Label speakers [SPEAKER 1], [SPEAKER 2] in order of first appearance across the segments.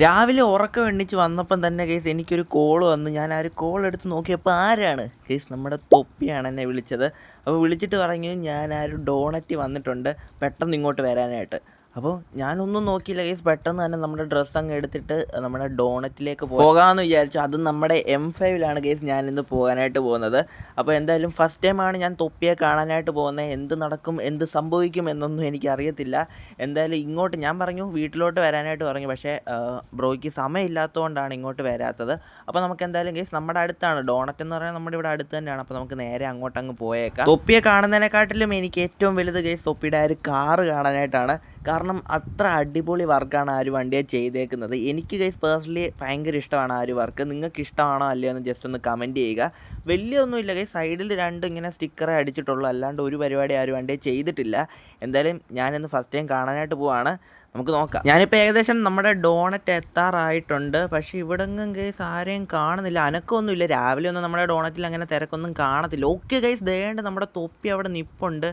[SPEAKER 1] രാവിലെ ഉറക്കം എണ്ണിച്ച് വന്നപ്പം തന്നെ കേസ് എനിക്കൊരു കോൾ വന്നു. ഞാൻ ആ ഒരു കോൾ എടുത്ത് നോക്കിയപ്പോൾ ആരാണ്? കേസ് നമ്മുടെ തൊപ്പിയാണ് എന്നെ വിളിച്ചത്. അപ്പോൾ വിളിച്ചിട്ട് പറഞ്ഞു ഞാൻ ആ ഒരു ഡോണറ്റ് വന്നിട്ടുണ്ട്. പെട്ടെന്ന് ഇങ്ങോട്ട് വരാനായിട്ട്. അപ്പോൾ ഞാനൊന്നും നോക്കിയില്ല. കേസ് പെട്ടെന്ന് തന്നെ നമ്മുടെ ഡ്രസ്സ് അങ്ങ് എടുത്തിട്ട് നമ്മുടെ ഡോണറ്റിലേക്ക് പോകാമെന്ന് വിചാരിച്ചു. അതും നമ്മുടെ എം ഫൈവിലാണ് കേസ് ഞാൻ ഇന്ന് പോകാനായിട്ട് പോകുന്നത്. അപ്പോൾ എന്തായാലും ഫസ്റ്റ് ടൈമാണ് ഞാൻ തൊപ്പിയെ കാണാനായിട്ട് പോകുന്നത്. എന്ത് നടക്കും എന്ത് സംഭവിക്കും എന്നൊന്നും എനിക്ക് അറിയത്തില്ല എന്തായാലും ഇങ്ങോട്ട് ഞാൻ പറഞ്ഞു വീട്ടിലോട്ട് വരാനായിട്ട് പറഞ്ഞു. പക്ഷേ ബ്രോയ്ക്ക് സമയമില്ലാത്തതുകൊണ്ടാണ് ഇങ്ങോട്ട് വരാത്തത്. അപ്പോൾ നമുക്ക് എന്തായാലും കേസ് നമ്മുടെ അടുത്താണ്. ഡോണറ്റ് എന്ന് പറയുന്നത് നമ്മുടെ ഇവിടെ അടുത്ത് തന്നെയാണ്. അപ്പോൾ നമുക്ക് നേരെ അങ്ങോട്ട് അങ്ങ് പോയേക്കാം. തൊപ്പിയെ കാണുന്നതിനെക്കാട്ടിലും എനിക്ക് ഏറ്റവും വലുത് കേസ് തൊപ്പിയുടെ ആ ഒരു കാറ് കാണാനായിട്ടാണ്. കാരണം അത്ര അടിപൊളി വർക്കാണ് ആ ഒരു വണ്ടിയെ ചെയ്തേക്കുന്നത്. എനിക്ക് ഗൈസ് പേഴ്സണലി ഭയങ്കര ഇഷ്ടമാണ് ആ ഒരു വർക്ക് നിങ്ങൾക്ക് ഇഷ്ടമാണോ അല്ലയോ എന്ന് ജസ്റ്റ് ഒന്ന് കമന്റ് ചെയ്യുക. വലിയൊന്നുമില്ല ഗൈസ് സൈഡിൽ രണ്ട് ഇങ്ങനെ സ്റ്റിക്കറേ അടിച്ചിട്ടുള്ളൂ. അല്ലാണ്ട് ഒരു പരിപാടി ആ ഒരു വണ്ടിയെ ചെയ്തിട്ടില്ല. എന്തായാലും ഞാനിന്ന് ഫസ്റ്റ് ടൈം കാണാനായിട്ട് പോവാണ്. നമുക്ക് നോക്കാം. ഞാനിപ്പോൾ ഏകദേശം നമ്മുടെ ഡോണറ്റ് എത്താറായിട്ടുണ്ട്. പക്ഷേ ഇവിടെങ്ങും ഗൈസ് ആരെയും കാണുന്നില്ല. അനക്കമൊന്നുമില്ല. രാവിലെ ഒന്നും നമ്മുടെ ഡോണറ്റിൽ അങ്ങനെ തിരക്കൊന്നും കാണത്തില്ല. ഓക്കെ ഗൈസ് ദേണ്ട് നമ്മുടെ തൊപ്പി അവിടെ നിപ്പുണ്ട്.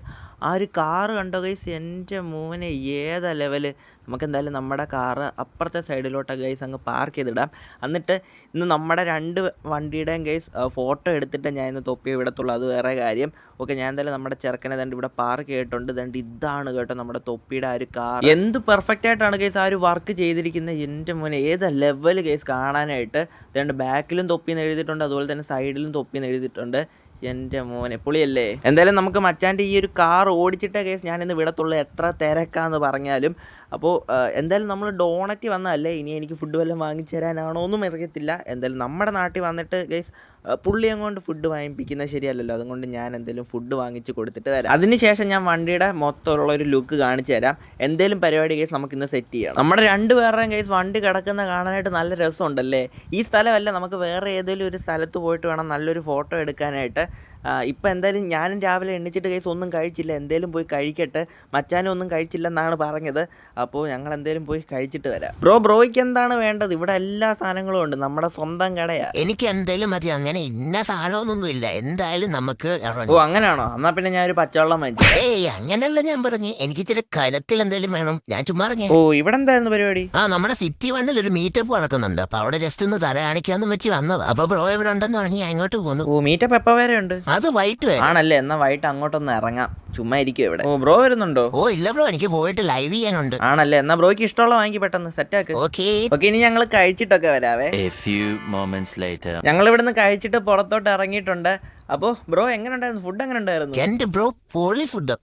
[SPEAKER 1] ആ ഒരു കാറ് കണ്ടോ ഗൈസ് എന്റെ മൂവനെ ഏതാ ലെവൽ നമുക്ക് എന്തായാലും നമ്മുടെ കാറ് അപ്പുറത്തെ സൈഡിലോട്ട് ഗൈസ് അങ്ങ് പാർക്ക് ചെയ്തിടാം. എന്നിട്ട് ഇന്ന് നമ്മുടെ രണ്ട് വണ്ടിയുടെയും ഗൈസ് ഫോട്ടോ എടുത്തിട്ട് ഞാൻ ഇന്ന് തൊപ്പി വിടത്തുള്ളൂ. അത് വേറെ കാര്യം. ഓക്കെ ഞാൻ എന്തായാലും നമ്മുടെ ചെറുക്കനെ ദണ്ട് ഇവിടെ പാർക്ക് ചെയ്തിട്ടുണ്ട്. ദണ്ട് ഇതാണ് കേട്ടോ നമ്മുടെ തൊപ്പിയുടെ ആ ഒരു കാർ എന്ത് പെർഫെക്റ്റ് ആയിട്ടാണ് ഗൈസ് ആ ഒരു വർക്ക് ചെയ്തിരിക്കുന്നത് എന്റെ മോനെ ഏത് ലെവൽ ഗൈസ് കാണാനായിട്ട്? ദണ്ട് ബാക്കിലും തൊപ്പിന്ന് എഴുതിയിട്ടുണ്ട്. അതുപോലെ തന്നെ സൈഡിലും തൊപ്പിന്ന് എഴുതിയിട്ടുണ്ട്. എന്റെ മോനെ പുളിയല്ലേ? എന്തായാലും നമുക്ക് മച്ചാന്റെ ഈ ഒരു കാർ ഓടിച്ചിട്ട കേസ് ഞാനിന്ന് വിടത്തുള്ളൂ. എത്ര തിരക്കാന്ന് പറഞ്ഞാലും അപ്പോൾ എന്തായാലും നമ്മൾ ഡോണറ്റി വന്നതല്ലേ? ഇനി എനിക്ക് ഫുഡ് വല്ലതും വാങ്ങിച്ചു തരാനാണോ ഒന്നും അറിയത്തില്ല. എന്തായാലും നമ്മുടെ നാട്ടിൽ വന്നിട്ട് ഗൈസ് പുള്ളി അങ്ങോട്ട് ഫുഡ് വാങ്ങിപ്പിക്കുന്നത് ശരിയല്ലല്ലോ. അതുകൊണ്ട് ഞാൻ എന്തെങ്കിലും ഫുഡ് വാങ്ങിച്ച് കൊടുത്തിട്ട് വരാം അതിനുശേഷം ഞാൻ വണ്ടിയുടെ മൊത്തമുള്ള ഒരു ലുക്ക് കാണിച്ചു തരാം. എന്തെങ്കിലും പരിപാടി കേസ് നമുക്ക് ഇന്ന് സെറ്റ് ചെയ്യാം നമ്മുടെ രണ്ട് പേരുടെയും കേസ് വണ്ടി കിടക്കുന്ന കാണാനായിട്ട് നല്ല രസമുണ്ടല്ലേ? ഈ സ്ഥലമല്ല നമുക്ക് വേറെ ഏതെങ്കിലും ഒരു സ്ഥലത്ത് പോയിട്ട് വേണം നല്ലൊരു ഫോട്ടോ എടുക്കാനായിട്ട്. ഇപ്പം എന്തായാലും ഞാനും രാവിലെ എണ്ണിച്ചിട്ട് കേസ് ഒന്നും കഴിച്ചില്ല. എന്തേലും പോയി കഴിക്കട്ടെ. മച്ചാനും ഒന്നും കഴിച്ചില്ലെന്നാണ് പറഞ്ഞത്. അപ്പോൾ ഞങ്ങൾ എന്തേലും പോയി കഴിച്ചിട്ട് വരാം. ബ്രോ ബ്രോയ്ക്ക് എന്താണ് വേണ്ടത്? ഇവിടെ എല്ലാ സാധനങ്ങളും ഉണ്ട്. നമ്മുടെ സ്വന്തം കടയാ.
[SPEAKER 2] എനിക്ക് എന്തേലും മതി. അങ്ങനെ ഇന്ന സാധനമൊന്നും ഇല്ല എന്തായാലും നമുക്ക്
[SPEAKER 1] ഓ അങ്ങനെയാണോ? എന്നാ പിന്നെ ഞാൻ ഒരു പച്ചവെള്ളം വാങ്ങിച്ചു
[SPEAKER 2] ഏയ് അങ്ങനെയല്ല ഞാൻ പറഞ്ഞു. എനിക്ക് ഇച്ചിരി കലത്തിൽ എന്തേലും വേണം. ഞാൻ ചുമ്മാ പറഞ്ഞു
[SPEAKER 1] ഓ ഇവിടെ എന്തായിരുന്നു പരിപാടി?
[SPEAKER 2] ആ നമ്മുടെ സിറ്റി വണ്ണിൽ ഒരു മീറ്റപ്പ് നടക്കുന്നുണ്ട്. അപ്പൊ അവിടെ ജസ്റ്റ് ഒന്ന് തല കാണിക്കാന്ന് വെച്ച് വന്നത്. അപ്പൊ ബ്രോ ഇവിടെ ഉണ്ടെന്ന് പറഞ്ഞ് ഞാൻ ഇങ്ങോട്ട് പോന്നു.
[SPEAKER 1] ഓ മീറ്റപ്പ് എപ്പോ വരെ ഉണ്ട്
[SPEAKER 2] അത് വൈറ്റ് വരും.
[SPEAKER 1] ആണല്ലേ എന്നാ വൈകിട്ട് അങ്ങോട്ടൊന്ന് ഇറങ്ങാം. ചുമ്മാ ഇരിക്കും ഇവിടെ. ഓ ബ്രോ വരുന്നുണ്ടോ?
[SPEAKER 2] ഓ ഇല്ല ബ്രോ എനിക്ക് പോയിട്ട് ലൈവ് ചെയ്യാനുണ്ട്.
[SPEAKER 1] ആണല്ലേ എന്നാ ബ്രോയ്ക്ക് ഇഷ്ടമുള്ള വാങ്ങി പെട്ടെന്ന് സെറ്റാക്ക്
[SPEAKER 2] ഓക്കേ.
[SPEAKER 1] ഓക്കെ ഇനി ഞങ്ങൾ കഴിച്ചിട്ടൊക്കെ വരാവേ.
[SPEAKER 3] എ ഫ്യൂ moments ലേറ്റർ
[SPEAKER 1] ഞങ്ങൾ ഇവിടുന്ന് കഴിച്ചിട്ട് പുറത്തോട്ട് ഇറങ്ങിയിട്ടുണ്ട്. അപ്പോ ബ്രോ എങ്ങനെ ഉണ്ടായിരുന്നു? ഫുഡ് എങ്ങനെ ഉണ്ടായിരുന്നു?
[SPEAKER 2] എന്റെ ബ്രോ പോളി ഫുഡ്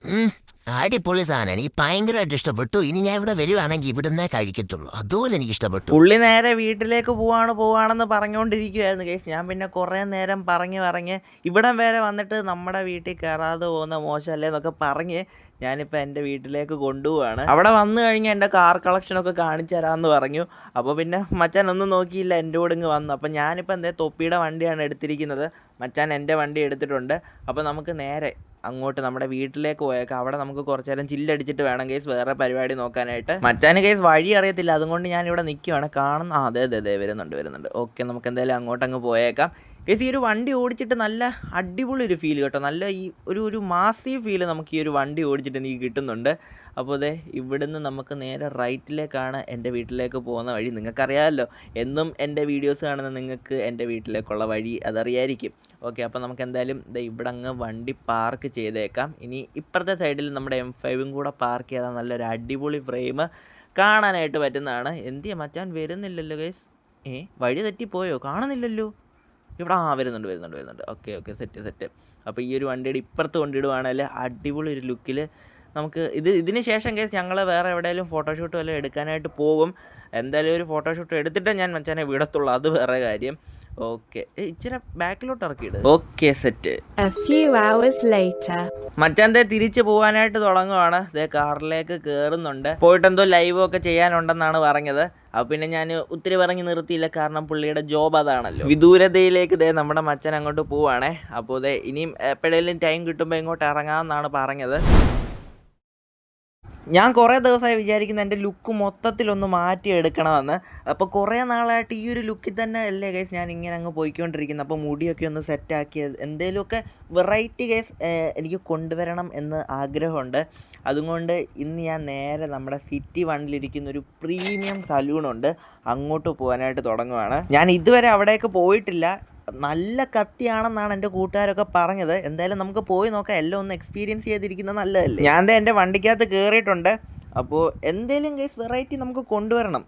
[SPEAKER 2] അടിപൊളി സാധനം. എനിക്ക് ഭയങ്കരമായിട്ട് ഇഷ്ടപ്പെട്ടു. ഇനി ഞാൻ ഇവിടെ വരുവാണെങ്കിൽ ഇവിടുന്ന് കഴിക്കത്തുള്ളൂ. അതുപോലെ എനിക്ക് ഇഷ്ടപ്പെട്ടു.
[SPEAKER 1] പുള്ളി നേരെ വീട്ടിലേക്ക് പോവാണ് പോവാണെന്ന് പറഞ്ഞുകൊണ്ടിരിക്കുവായിരുന്നു കേസ് ഞാൻ പിന്നെ കുറേ നേരം പറഞ്ഞു പറഞ്ഞ് ഇവിടം വരെ വന്നിട്ട് നമ്മുടെ വീട്ടിൽ കയറാതെ പോകുന്ന മോശമല്ലേ എന്നൊക്കെ പറഞ്ഞ് ഞാനിപ്പോൾ എന്റെ വീട്ടിലേക്ക് കൊണ്ടുപോവാണ്. അവിടെ വന്നു കഴിഞ്ഞാൽ എന്റെ കാർ കളക്ഷനൊക്കെ കാണിച്ചു തരാമെന്ന് പറഞ്ഞു. അപ്പോൾ പിന്നെ മച്ചാൻ ഒന്നും നോക്കിയില്ല എന്റെ കൂടെ ഇങ്ങ് വന്നു. അപ്പോൾ ഞാനിപ്പോൾ എന്തേ തൊപ്പിയുടെ വണ്ടിയാണ് എടുത്തിരിക്കുന്നത്. മച്ചാൻ എന്റെ വണ്ടി എടുത്തിട്ടുണ്ട്. അപ്പോൾ നമുക്ക് നേരെ അങ്ങോട്ട് നമ്മുടെ വീട്ടിലേക്ക് പോയേക്കാം. അവിടെ നമുക്ക് കുറച്ച് നേരം ചില്ലടിച്ചിട്ട് വേണം കേസ് വേറെ പരിപാടി നോക്കാനായിട്ട്. മച്ചാന് കേസ് വഴി അറിയത്തില്ല. അതുകൊണ്ട് ഞാൻ ഇവിടെ നിൽക്കുവാണ് കാണുന്ന അതെ അതെ അതെ വരുന്നുണ്ട് വരുന്നുണ്ട്. ഓക്കെ നമുക്ക് എന്തായാലും അങ്ങോട്ടങ്ങ് പോയേക്കാം. കേസ് ഈ ഒരു വണ്ടി ഓടിച്ചിട്ട് നല്ല അടിപൊളി ഒരു ഫീൽ കേട്ടോ. നല്ല ഈ ഒരു ഒരു മാസീവ് ഫീൽ നമുക്ക് ഈ ഒരു വണ്ടി ഓടിച്ചിട്ട് എനിക്ക് കിട്ടുന്നുണ്ട്. അപ്പോൾ അതെ ഇവിടുന്ന് നമുക്ക് നേരെ റൈറ്റിലേക്കാണ് എന്റെ വീട്ടിലേക്ക് പോകുന്ന വഴി. നിങ്ങൾക്കറിയാമല്ലോ എന്നും എന്റെ വീഡിയോസ് കാണുന്ന നിങ്ങൾക്ക് എന്റെ വീട്ടിലേക്കുള്ള വഴി അതറിയായിരിക്കും. ഓക്കെ അപ്പോൾ നമുക്ക് എന്തായാലും ദേ ഇവിടെ അങ്ങ് വണ്ടി പാർക്ക് ചെയ്തേക്കാം. ഇനി ഇപ്പുറത്തെ സൈഡിൽ നമ്മുടെ എം ഫൈവും കൂടെ പാർക്ക് ചെയ്താൽ നല്ലൊരു അടിപൊളി ഫ്രെയിം കാണാനായിട്ട് പറ്റുന്നതാണ്. എന്തിയാ മച്ചാൻ വരുന്നില്ലല്ലോ ഗൈസ് ഏ വഴി തെറ്റിപ്പോയോ? കാണുന്നില്ലല്ലോ. ഇവിടെ ആ വരുന്നുണ്ട് വരുന്നുണ്ട് വരുന്നുണ്ട്. ഓക്കെ ഓക്കെ സെറ്റ് സെറ്റ് അപ്പോൾ ഈ ഒരു വണ്ടിയുടെ ഇപ്പുറത്ത് കൊണ്ടിടുവാണെങ്കിൽ അടിപൊളി ഒരു ലുക്കിൽ നമുക്ക് ഇത് ഇതിന് ശേഷം കേസ് ഞങ്ങൾ വേറെ എവിടെയെങ്കിലും ഫോട്ടോഷൂട്ട് വല്ലതും എടുക്കാനായിട്ട് പോകും. എന്തായാലും ഒരു ഫോട്ടോഷൂട്ട് എടുത്തിട്ട് ഞാൻ മച്ചാനെ വിടത്തുള്ളൂ. അത് വേറെ കാര്യം. ഓക്കെ ഇച്ചിരി ബാക്കിലോട്ട് ഇറക്കിയിട്. Okay set. മച്ചാന്തേ തിരിച്ചു പോവാനായിട്ട് തുടങ്ങുവാണ്. ദേ കാറിലേക്ക് കയറുന്നുണ്ട് പോയിട്ട് എന്തോ ലൈവ് ഒക്കെ ചെയ്യാനുണ്ടെന്നാണ് പറഞ്ഞത്. അപ്പോൾ പിന്നെ ഞാൻ ഒത്തിരി പറഞ്ഞു നിർത്തിയില്ല. കാരണം പുള്ളിയുടെ ജോബ് അതാണല്ലോ. വിദൂരതയിലേക്ക് ദേ നമ്മുടെ മച്ചൻ അങ്ങോട്ട് പോവാണേ. അപ്പോൾ ദേ ഇനിയും എപ്പോഴേലും ടൈം കിട്ടുമ്പോൾ ഇങ്ങോട്ട് ഇറങ്ങാമെന്നാണ് പറഞ്ഞത്. ഞാൻ കുറേ ദിവസമായി വിചാരിക്കുന്ന എന്റെ ലുക്ക് മൊത്തത്തിലൊന്ന് മാറ്റി എടുക്കണമെന്ന് അപ്പോൾ കുറേ നാളായിട്ട് ഈ ഒരു ലുക്കിൽ തന്നെ അല്ലേ ഗൈസ് ഞാൻ ഇങ്ങനെ അങ്ങ് പോയിക്കൊണ്ടിരിക്കുന്നത് അപ്പോൾ മുടിയൊക്കെ ഒന്ന് സെറ്റാക്കി എന്തെങ്കിലുമൊക്കെ വെറൈറ്റി ഗൈസ് എനിക്ക് കൊണ്ടുവരണം എന്ന് ആഗ്രഹമുണ്ട്. അതുകൊണ്ട് ഇന്ന് ഞാൻ നേരെ നമ്മുടെ സിറ്റി വണ്ണിലിരിക്കുന്ന ഒരു പ്രീമിയം സലൂണുണ്ട് അങ്ങോട്ട് പോകാനായിട്ട് തുടങ്ങുകയാണ് ഞാൻ ഇതുവരെ അവിടേക്ക് പോയിട്ടില്ല. നല്ല കത്തിയാണെന്നാണ് എന്റെ കൂട്ടുകാരൊക്കെ പറഞ്ഞത്. എന്തായാലും നമുക്ക് പോയി നോക്കാം. എല്ലാം ഒന്ന് എക്സ്പീരിയൻസ് ചെയ്തിരിക്കുന്നത് നല്ലതല്ലേ? ഞാൻ എന്റെ വണ്ടിക്കകത്ത് കയറിയിട്ടുണ്ട് അപ്പോൾ എന്തേലും കേസ് വെറൈറ്റി നമുക്ക് കൊണ്ടുവരണം.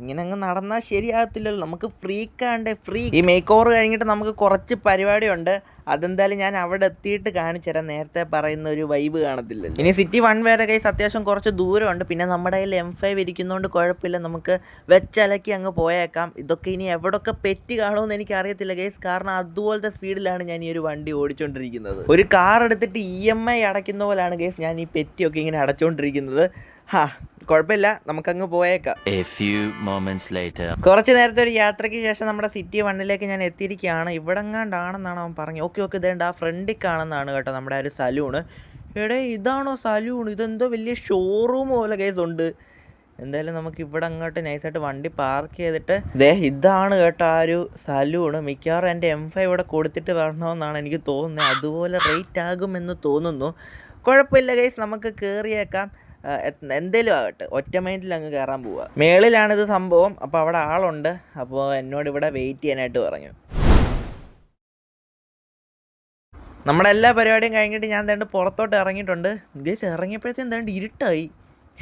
[SPEAKER 1] ഇങ്ങനെ അങ്ങ് നടന്നാൽ ശരിയാകത്തില്ലല്ലോ. നമുക്ക് ഫ്രീക്കാണ്ട് ഫ്രീ ഈ മേക്ക് ഓവർ കഴിഞ്ഞിട്ട് നമുക്ക് കുറച്ച് പരിപാടിയുണ്ട്. അതെന്തായാലും ഞാൻ അവിടെ എത്തിയിട്ട് കാണിച്ചു തരാം. നേരത്തെ പറയുന്ന ഒരു വൈബ് കാണത്തില്ലല്ലോ. ഇനി സിറ്റി വൺ വേറെ കൈസ് അത്യാവശ്യം കുറച്ച് ദൂരമുണ്ട്. പിന്നെ നമ്മുടെ കയ്യിൽ എം ഫൈവ് ഇരിക്കുന്നതുകൊണ്ട് കുഴപ്പമില്ല. നമുക്ക് വെച്ചലക്കി അങ്ങ് പോയേക്കാം. ഇതൊക്കെ ഇനി എവിടൊക്കെ പെറ്റി കാണുമെന്ന് എനിക്ക് അറിയത്തില്ല കേസ് കാരണം അതുപോലത്തെ സ്പീഡിലാണ് ഞാൻ ഈ ഒരു വണ്ടി ഓടിച്ചുകൊണ്ടിരിക്കുന്നത് ഒരു കാർ എടുത്തിട്ട് ഇ എം ഐ അടയ്ക്കുന്ന പോലെയാണ് കേസ് ഞാൻ ഈ പെറ്റിയൊക്കെ ഇങ്ങനെ അടച്ചുകൊണ്ടിരിക്കുന്നത് ഹാ കുഴപ്പമില്ല. നമുക്കങ്ങ് പോയേക്കാം. കുറച്ച് നേരത്തെ ഒരു യാത്രയ്ക്ക് ശേഷം നമ്മുടെ സിറ്റി വണ്ണിലേക്ക് ഞാൻ എത്തിയിരിക്കുകയാണ്. ഇവിടെങ്ങാണ്ടാണെന്നാണ് അവൻ പറഞ്ഞു ഓക്കെ ഓക്കെ ഇതേണ്ട ആ ഫ്രണ്ടിൽ കാണുന്നതാണ് കേട്ടോ നമ്മുടെ ആ ഒരു സലൂണ്. എടേ ഇതാണോ സലൂൺ ഇതെന്തോ വലിയ ഷോറൂം പോലെ കേസ് ഉണ്ട്. എന്തായാലും നമുക്ക് ഇവിടെ അങ്ങോട്ട് നൈസായിട്ട് വണ്ടി പാർക്ക് ചെയ്തിട്ട് ദേ ഇതാണ് കേട്ടോ ആ ഒരു സലൂണ്. മിക്കവാറും എന്റെ എം ഫൈവ് ഇവിടെ കൊടുത്തിട്ട് വരണമെന്നാണ് എനിക്ക് തോന്നുന്നത്. അതുപോലെ റേറ്റ് ആകുമെന്ന് തോന്നുന്നു. കുഴപ്പമില്ല ഗൈസ് നമുക്ക് കയറിയേക്കാം എന്തേലും ആകട്ടെ. ഒറ്റ മൈൻഡിൽ അങ്ങ് കയറാൻ പോവുക മേളിലാണിത് സംഭവം. അപ്പോൾ അവിടെ ആളുണ്ട്. അപ്പോൾ എന്നോട് ഇവിടെ വെയിറ്റ് ചെയ്യാനായിട്ട് പറഞ്ഞു. നമ്മുടെ എല്ലാ പരിപാടിയും കഴിഞ്ഞിട്ട് ഞാൻ എന്താണ്ട് പുറത്തോട്ട് ഇറങ്ങിയിട്ടുണ്ട്. ഗേസ് ഇറങ്ങിയപ്പോഴത്തേക്കും എന്താണ്ട് ഇരുട്ടായി.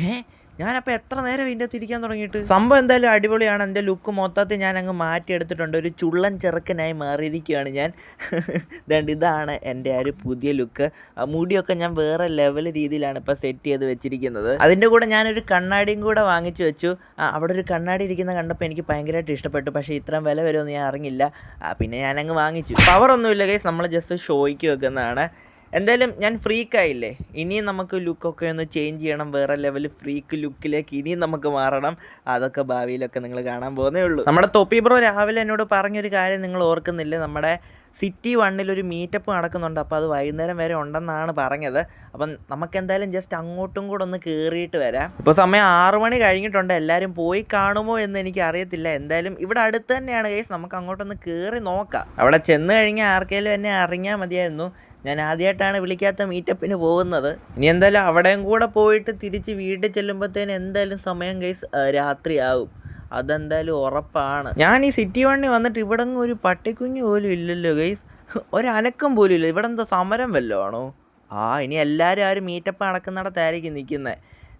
[SPEAKER 1] ഏ? ഞാനപ്പോൾ എത്ര നേരം ഇതിന്റെ തിരിക്കാൻ തുടങ്ങിയിട്ട്? സംഭവം എന്തായാലും അടിപൊളിയാണ്. എന്റെ ലുക്ക് മൊത്തത്തിൽ ഞാൻ അങ്ങ് മാറ്റിയെടുത്തിട്ടുണ്ട്. ഒരു ചുള്ളൻ ചെറുക്കനായി മാറിയിരിക്കുകയാണ് ഞാൻ. ദണ്ട് ഇതാണ് എന്റെ ആ ഒരു പുതിയ ലുക്ക് മുടിയൊക്കെ ഞാൻ വേറെ ലെവൽ രീതിയിലാണ് ഇപ്പോൾ സെറ്റ് ചെയ്ത് വെച്ചിരിക്കുന്നത്. അതിന്റെ കൂടെ ഞാനൊരു കണ്ണാടിയും കൂടെ വാങ്ങിച്ചു വെച്ചു. അവിടെ ഒരു കണ്ണാടി ഇരിക്കുന്ന കണ്ടപ്പോൾ എനിക്ക് ഭയങ്കരമായിട്ട് ഇഷ്ടപ്പെട്ടു. പക്ഷേ ഇത്രയും വില വരുമെന്ന് ഞാൻ അറിഞ്ഞില്ല. പിന്നെ ഞാനങ്ങ് വാങ്ങിച്ചു. പവർ ഒന്നുമില്ല ഗൈസ് നമ്മൾ ജസ്റ്റ് ഷോയ്ക്ക് വെക്കുന്നതാണ്. എന്തായാലും ഞാൻ ഫ്രീക്കായില്ലേ ഇനിയും നമുക്ക് ലുക്കൊക്കെ ഒന്ന് ചേഞ്ച് ചെയ്യണം. വേറെ ലെവൽ ഫ്രീക്ക് ലുക്കിലേക്ക് ഇനിയും നമുക്ക് മാറണം. അതൊക്കെ ഭാവിയിലൊക്കെ നിങ്ങൾ കാണാൻ പോകുന്നേ ഉള്ളൂ. നമ്മുടെ തൊപ്പി ബ്രോ രാവിലെ എന്നോട് പറഞ്ഞൊരു കാര്യം നിങ്ങൾ ഓർക്കുന്നില്ല? നമ്മുടെ സിറ്റി വണ്ണിൽ ഒരു മീറ്റപ്പ് നടക്കുന്നുണ്ട്. അപ്പോൾ അത് വൈകുന്നേരം വരെ ഉണ്ടെന്നാണ് പറഞ്ഞത്. അപ്പം നമുക്ക് എന്തായാലും ജസ്റ്റ് അങ്ങോട്ടും കൂടെ ഒന്ന് കയറിയിട്ട് വരാം. ഇപ്പോൾ സമയം ആറു മണി കഴിഞ്ഞിട്ടുണ്ട്. എല്ലാവരും പോയി കാണുമോ എന്ന് എനിക്ക് അറിയത്തില്ല. എന്തായാലും ഇവിടെ അടുത്ത് തന്നെയാണ് കേസ് നമുക്ക് അങ്ങോട്ടൊന്ന് കയറി നോക്കാം. അവിടെ ചെന്ന് കഴിഞ്ഞാൽ ആർക്കെങ്കിലും എന്നെ അറിഞ്ഞാൽ മതിയായിരുന്നു. ഞാൻ ആദ്യമായിട്ടാണ് വിളിക്കാത്ത മീറ്റപ്പിന് പോകുന്നത്. ഇനി എന്തായാലും അവിടെയും കൂടെ പോയിട്ട് തിരിച്ച് വീട്ടിൽ ചെല്ലുമ്പോഴത്തേന് എന്തായാലും സമയം കേസ് രാത്രിയാവും. അതെന്തായാലും ഉറപ്പാണ്. ഞാൻ ഈ സിറ്റി വണ്ണി വന്നിട്ട് ഇവിടെ ഒരു പട്ടിക്കുഞ്ഞ് പോലും ഇല്ലല്ലോ ഗൈസ് ഒരനക്കം പോലും ഇല്ല. ഇവിടെ എന്താ സമരം വല്ലതും ആണോ ആ ഇനി എല്ലാവരും ആ ഒരു മീറ്റപ്പ് നടക്കുന്നിടത്തായിരിക്കും നിൽക്കുന്നത്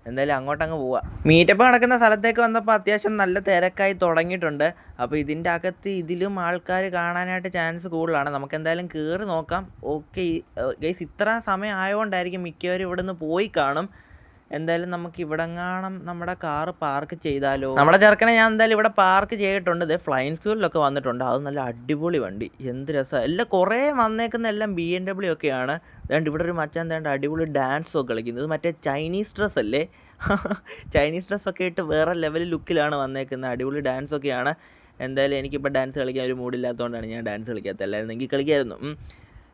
[SPEAKER 1] എന്തായാലും അങ്ങോട്ടങ്ങ് പോവാം. മീറ്റപ്പ് നടക്കുന്ന സ്ഥലത്തേക്ക് വന്നപ്പോൾ അത്യാവശ്യം നല്ല തിരക്കായി തുടങ്ങിയിട്ടുണ്ട്. അപ്പോൾ ഇതിന്റെ അകത്ത് ഇതിലും ആൾക്കാർ കാണാനായിട്ട് ചാൻസ് കൂടുതലാണ്. നമുക്ക് എന്തായാലും കയറി നോക്കാം. ഓക്കെ ഗൈസ് ഇത്ര സമയം ആയതുകൊണ്ടായിരിക്കും മിക്കവരും ഇവിടെ നിന്ന് പോയി കാണും. എന്തായാലും നമുക്ക് ഇവിടെങ്ങാണം നമ്മുടെ കാർ പാർക്ക് ചെയ്താലോ? നമ്മുടെ ചെറുക്കനെ ഞാൻ എന്തായാലും ഇവിടെ പാർക്ക് ചെയ്തിട്ടുണ്ട്. ഇത് ഫ്ലൈൻ സ്കൂളിലൊക്കെ വന്നിട്ടുണ്ട്. അത് നല്ല അടിപൊളി വണ്ടി. എന്ത് രസമാണ് എല്ലാം കുറേ വന്നേക്കുന്ന എല്ലാം ബി എം ഡബ്ല്യു ഒക്കെയാണ്. അതുകൊണ്ട് ഇവിടെ ഒരു മച്ചാൻ തേണ്ട അടിപൊളി ഡാൻസ് ഒക്കെ കളിക്കുന്നത് മറ്റേ ചൈനീസ് ഡ്രസ്സ് അല്ലേ? ചൈനീസ് ഡ്രസ്സൊക്കെ ഇട്ട് വേറെ ലെവൽ ലുക്കിലാണ് വന്നേക്കുന്നത്. അടിപൊളി ഡാൻസ് ഒക്കെയാണ്. എന്തായാലും എനിക്കിപ്പോൾ ഡാൻസ് കളിക്കാൻ ഒരു മൂഡില്ലാത്തതുകൊണ്ടാണ് ഞാൻ ഡാൻസ് കളിക്കാത്തത്. അല്ലായിരുന്നു എനിക്ക് കളിക്കായിരുന്നു.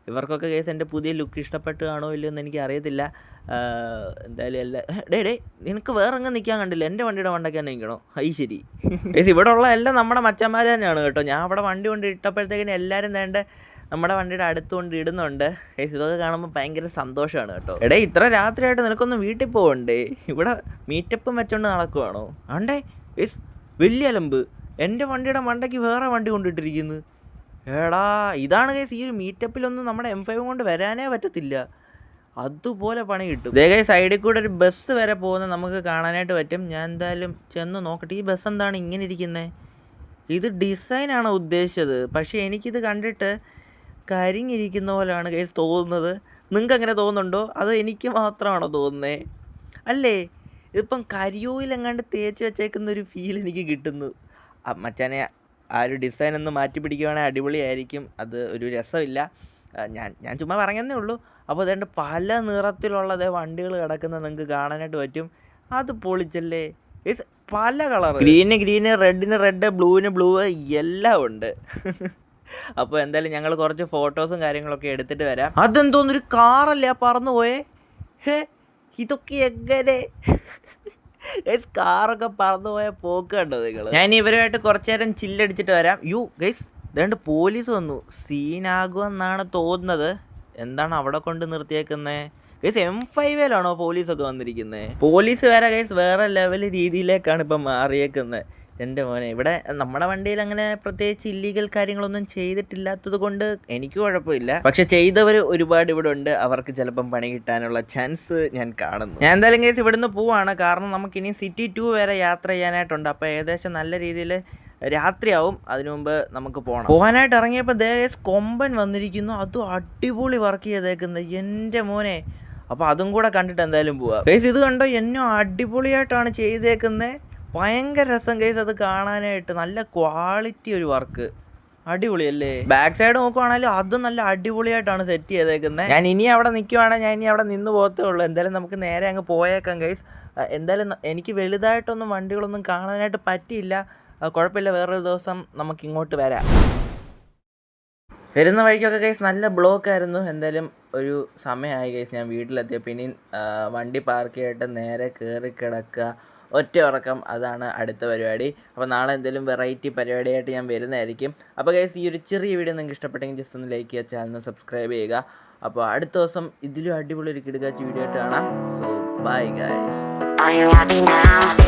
[SPEAKER 1] ഇവർക്കൊക്കെ കേസ് എന്റെ പുതിയ ലുക്ക് ഇഷ്ടപ്പെട്ട് കാണോ ഇല്ലയോ എന്ന് എനിക്ക് അറിയത്തില്ല എന്തായാലും എല്ലാ ഡേ ഡേ നിനക്ക് വേറെ അങ്ങ് നിൽക്കാൻ കണ്ടില്ല. എന്റെ വണ്ടിയുടെ വണ്ടയ്ക്കാൻ നിൽക്കണോ ഐ ശരി. കേസ് ഇവിടെ ഉള്ള എല്ലാം നമ്മുടെ മച്ചന്മാർ തന്നെയാണ് കേട്ടോ. ഞാൻ അവിടെ വണ്ടി കൊണ്ട് ഇട്ടപ്പോഴത്തേക്കിന് എല്ലാവരും വേണ്ട നമ്മുടെ വണ്ടിയുടെ അടുത്ത് കൊണ്ട് ഇടുന്നുണ്ട്. കേസ് ഇതൊക്കെ കാണുമ്പോൾ ഭയങ്കര സന്തോഷമാണ് കേട്ടോ. എടേ ഇത്ര രാത്രിയായിട്ട് നിനക്കൊന്ന് വീട്ടിൽ പോകണ്ടേ ഇവിടെ മീറ്റപ്പും വെച്ചോണ്ട് നടക്കുവാണോ? ആണ്ടേ കേസ് വലിയ അലമ്പ്. എന്റെ വണ്ടിയുടെ മണ്ടയ്ക്ക് വേറെ വണ്ടി കൊണ്ടിട്ടിരിക്കുന്നു. എടാ ഇതാണ് കേസ് ഈ ഒരു മീറ്റപ്പിലൊന്നും നമ്മുടെ എം ഫൈവ് കൊണ്ട് വരാനേ പറ്റത്തില്ല. അതുപോലെ പണി കിട്ടും. ഇതേ സൈഡിൽ കൂടെ ഒരു ബസ് വരെ പോകുന്നത് നമുക്ക് കാണാനായിട്ട് പറ്റും. ഞാൻ എന്തായാലും ചെന്ന് നോക്കട്ടെ. ഈ ബസ് എന്താണ് ഇങ്ങനെ ഇരിക്കുന്നത് ഇത് ഡിസൈനാണ് ഉദ്ദേശിച്ചത്? പക്ഷേ എനിക്കിത് കണ്ടിട്ട് കരിഞ്ഞിരിക്കുന്ന പോലെയാണ് കേസ് തോന്നുന്നത്. നിങ്ങൾക്ക് അങ്ങനെ തോന്നുന്നുണ്ടോ? അത് എനിക്ക് മാത്രമാണോ തോന്നുന്നത് അല്ലേ? ഇതിപ്പം കരിയോയിലെങ്ങാണ്ട് തേച്ച് വെച്ചേക്കുന്ന ഒരു ഫീൽ എനിക്ക് കിട്ടുന്നു. മച്ചാനെ ആ ഒരു ഡിസൈൻ ഒന്ന് മാറ്റി പിടിക്കുവാണെങ്കിൽ അടിപൊളിയായിരിക്കും. അത് ഒരു രസമില്ല. ഞാൻ ഞാൻ ചുമ്മാ പറഞ്ഞതേ ഉള്ളൂ. അപ്പോൾ അതുകൊണ്ട് പല നിറത്തിലുള്ള വണ്ടികൾ കിടക്കുന്നത് നിങ്ങൾക്ക് കാണാനായിട്ട് പറ്റും. അത് പൊളിച്ചല്ലേ? ഇസ് പല കളർ ഗ്രീന് ഗ്രീന് റെഡിന് റെഡ് ബ്ലൂവിന് ബ്ലൂ എല്ലാം ഉണ്ട്. അപ്പോൾ എന്തായാലും ഞങ്ങൾ കുറച്ച് ഫോട്ടോസും കാര്യങ്ങളൊക്കെ എടുത്തിട്ട് വരാം. അതെന്തോന്നൊരു കാറല്ലേ ആ പറന്നു പോയേ? ഹേ ഇതൊക്കെ എങ്ങനെ? ഗൈസ് കാറൊക്കെ പറന്നു പോയ പോക്ക് കണ്ടോ നിങ്ങൾ ഞാൻ ഇവരുമായിട്ട് കുറച്ചു നേരം ചില്ലടിച്ചിട്ട് വരാം. യു ഗൈസ് ഇതുകൊണ്ട് പോലീസ് വന്നു. സീനാകുമെന്നാണ് തോന്നുന്നത്. എന്താണ് അവിടെ കൊണ്ട് നിർത്തിയേക്കുന്നത് ഗൈസ് എം ഫൈവിലാണോ പോലീസൊക്കെ വന്നിരിക്കുന്നത് പോലീസ് വേറെ ഗൈസ് വേറെ ലെവൽ രീതിയിലേക്കാണ് ഇപ്പം മാറിയേക്കുന്നത് എന്റെ മോനെ ഇവിടെ നമ്മുടെ വണ്ടിയിൽ അങ്ങനെ പ്രത്യേകിച്ച് ഇല്ലീഗൽ കാര്യങ്ങളൊന്നും ചെയ്തിട്ടില്ലാത്തത് കൊണ്ട് എനിക്ക് കുഴപ്പമില്ല. പക്ഷെ ചെയ്തവർ ഒരുപാട് ഇവിടെ ഉണ്ട്. അവർക്ക് ചിലപ്പം പണി കിട്ടാനുള്ള ചാൻസ് ഞാൻ കാണുന്നു. ഞാൻ എന്തായാലും കേസ് ഇവിടുന്ന് പോവാണ്. കാരണം നമുക്ക് ഇനി സിറ്റി ടു വരെ യാത്ര ചെയ്യാനായിട്ടുണ്ട്. അപ്പോൾ ഏകദേശം നല്ല രീതിയിൽ രാത്രിയാവും. അതിനു മുമ്പ് നമുക്ക് പോകണം പോകാനായിട്ട് ഇറങ്ങിയപ്പോൾ ദേശ് കൊമ്പൻ വന്നിരിക്കുന്നു. അതും അടിപൊളി വർക്ക് ചെയ്തേക്കുന്നത് എന്റെ മോനെ അപ്പോൾ അതും കൂടെ കണ്ടിട്ട് എന്തായാലും പോവാം. ഗൈസ് ഇത് കണ്ടോ? എന്നോ അടിപൊളിയായിട്ടാണ് ചെയ്തേക്കുന്നത് ഭയങ്കര രസം ഗൈസ് അത് കാണാനായിട്ട്. നല്ല ക്വാളിറ്റി ഒരു വർക്ക് അടിപൊളിയല്ലേ? ബാക്ക് സൈഡ് നോക്കുവാണെങ്കിലും അതും നല്ല അടിപൊളിയായിട്ടാണ് സെറ്റ് ചെയ്തേക്കുന്നത് ഞാൻ ഇനി അവിടെ നിൽക്കുവാണെങ്കിൽ ഞാൻ ഇനി അവിടെ നിന്ന് പോകത്തേ ഉള്ളൂ. എന്തായാലും നമുക്ക് നേരെ അങ്ങ് പോയേക്കാം ഗൈസ് എന്തായാലും എനിക്ക് വലുതായിട്ടൊന്നും വണ്ടികളൊന്നും കാണാനായിട്ട് പറ്റിയില്ല. കുഴപ്പമില്ല. വേറൊരു ദിവസം നമുക്ക് ഇങ്ങോട്ട് വരാം. വരുന്ന വഴിക്കൊക്കെ കേസ് നല്ല ബ്ലോക്ക് ആയിരുന്നു. എന്തായാലും ഒരു സമയമായി കേസ് ഞാൻ വീട്ടിലെത്തിയപ്പോൾ. ഇനി വണ്ടി പാർക്ക് ചെയ്തിട്ട് നേരെ കയറി കിടക്കുക. ഒറ്റ ഉറക്കം. അതാണ് അടുത്ത പരിപാടി. അപ്പോൾ നാളെ എന്തെങ്കിലും വെറൈറ്റി പരിപാടിയായിട്ട് ഞാൻ വരുന്നതായിരിക്കും. അപ്പോൾ കേസ് ഈ ഒരു ചെറിയ വീഡിയോ നിങ്ങൾക്ക് ഇഷ്ടപ്പെട്ടെങ്കിൽ ജസ്റ്റ് ഒന്ന് ലൈക്ക് ചെയ്യുക ചാനൽ സബ്സ്ക്രൈബ് ചെയ്യുക. അപ്പോൾ അടുത്ത ദിവസം ഇതിലും അടിപൊളി ഒരു കിടുകാച്ച് വീഡിയോ ആയിട്ട് കാണാം. So bye guys